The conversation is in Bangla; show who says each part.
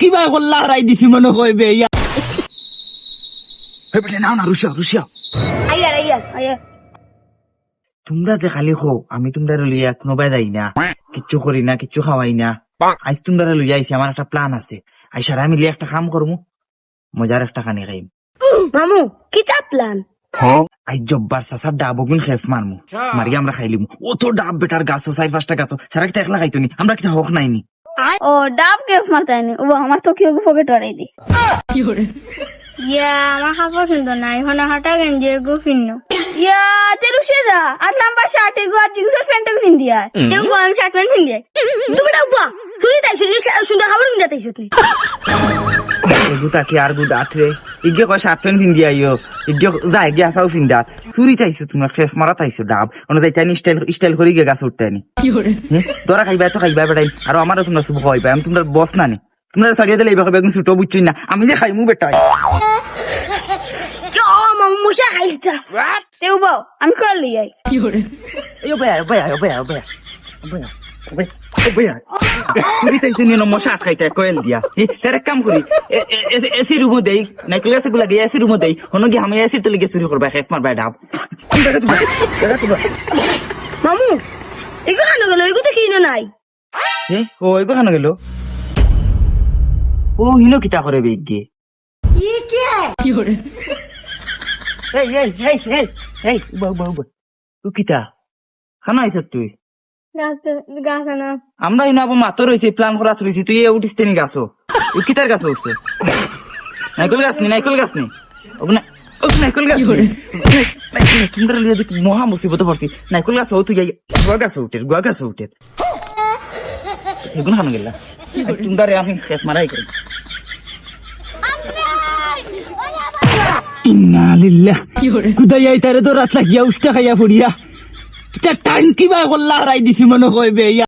Speaker 1: কিবা করলা হারাই দিছি মনে কইবে ইয়া।
Speaker 2: হে নাও না রুশিয়া রুশিয়া
Speaker 3: আইয়ার আইয়ার আইয়ার
Speaker 2: তোমরা যে খালি খো আমি তোমরা লইয়া কোনোবাই যাই না। কিচ্ছু করি না কিচ্ছু খাওয়াই না। আজ তোমরা লইয়া আইছি আমার একটা প্ল্যান আছে। আই সারা মিলি একটা কাম করমু মজার একটা খানি খাইম।
Speaker 3: মামু কিতা প্ল্যান
Speaker 2: আই জব্বার সাসার ডাব গুন খেফ মারমু। মারি আমরা খাইলিমু ও তো ডাব বেটার গাছ চাই পাঁচটা গাছ। সারা কিতা একলা খাইতনি আমরা কিতা হক নাইনি।
Speaker 3: ও ডাব কে মারতাইনি ও আমার তো কেউ পকেট আড়াই দি। ইয়া আমার হাফা সুন্দর নাই হনা হাটা গেঞ্জি গো ফিন্ন ইয়া তে রুশে যা। আর নাম্বার শার্ট গো আর জিন্সের প্যান্ট গো ফিন দিয়া। তে গো আমি শার্ট প্যান্ট ফিন দিয়া। তুমি ডাব বা শুনি তাই শুনি সুন্দর খাবার ফিন যাতাই শুনি
Speaker 2: এগুতা কি আর গুদ আত্রে ইগে কয় শার্ট প্যান্ট পিন্দি আইও ইগে যাই গিয়া চাও পিন্দাত চুরি তাইছো তোমরা খেফ মারা তাইছো ডাব অন্য যাইতে আনি স্টাইল স্টাইল করি গে গাছ উঠতে আনি তোরা খাইবা তো খাইবা বেটাই আর আমারও তোমরা শুভ খাইবা আমি তোমরা বস না নি তোমরা সারিয়া দিলে এইভাবে একদম ছোট বুঝছি না আমি যে খাইমু বেটাই
Speaker 3: ও মুশা খাইতা তে বাও আমি কল লিয়াই
Speaker 2: Yo voy a, voy a, voy a, voy a, voy a. চুরি নিয়ে মশা আটকাইতে কয়েল দিয়া। তার এক কাম করি এসি রুমো দেই নাইকেল গাছে গুলা গিয়ে এসি রুমো দেই হনো কি আমি এসি তুলে গিয়ে চুরি করবা খেপ মারবা ডাব
Speaker 3: মামু এগো হানো গেল এগো তো কিনো নাই?
Speaker 2: এ ও এগো খানো গেল। ও হিনো কিতা করে বেগে এই এই এই এই এই উবা উবা উবা তুই কিতা? খানা আইস তুই? আমরা ইনা আবার মাত্র রয়েছে প্ল্যান করা রয়েছে তুই এ উঠিস তেনি গাছ ও কিতার গাছ উঠছে। নাইকল গাছ নি নাইকল গাছ নি। ওখানে ওখানে নাইকল গাছ তোমরা লিয়ে দেখ মহা মুসিবত পড়ছি। নাইকল গাছ ও তুই গুয়া গাছ উঠে গুয়া গাছ উঠে এগুলো খানো গেলা। তোমরা রে আমি খেত মারাই করি।
Speaker 1: ইন্না লিল্লাহ। কুদাই আইতারে তো রাত লাগিয়া উষ্টা খাইয়া ফুড়িয়া টাঙ্কি বা হল্লা হারাই দিছি মনে কইবে ইয়া।